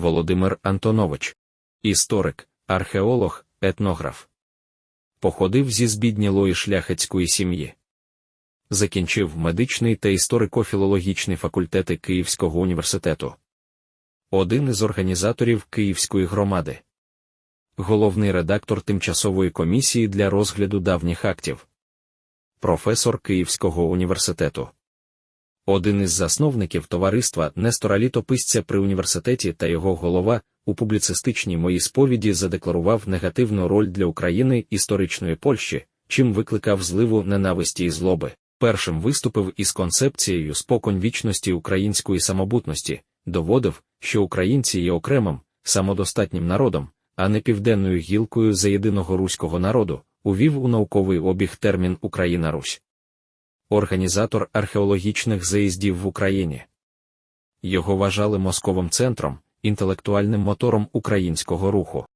Володимир Антонович, історик, археолог, етнограф. Походив зі збіднілої шляхетської сім'ї. Закінчив медичний та історико-філологічний факультети Київського університету. Один із організаторів Київської громади. Головний редактор тимчасової комісії для розгляду давніх актів. Професор Київського університету. Один із засновників товариства Нестора Літописця при університеті та його голова у публіцистичній моїй сповіді задекларував негативну роль для України історичної Польщі, чим викликав зливу ненависті і злоби. Першим виступив із концепцією споконь вічності української самобутності, доводив, що українці є окремим, самодостатнім народом, а не південною гілкою за єдиного руського народу, увів у науковий обіг термін Україна Русь. Організатор археологічних заїздів в Україні. Його вважали мозковим центром, інтелектуальним мотором українського руху.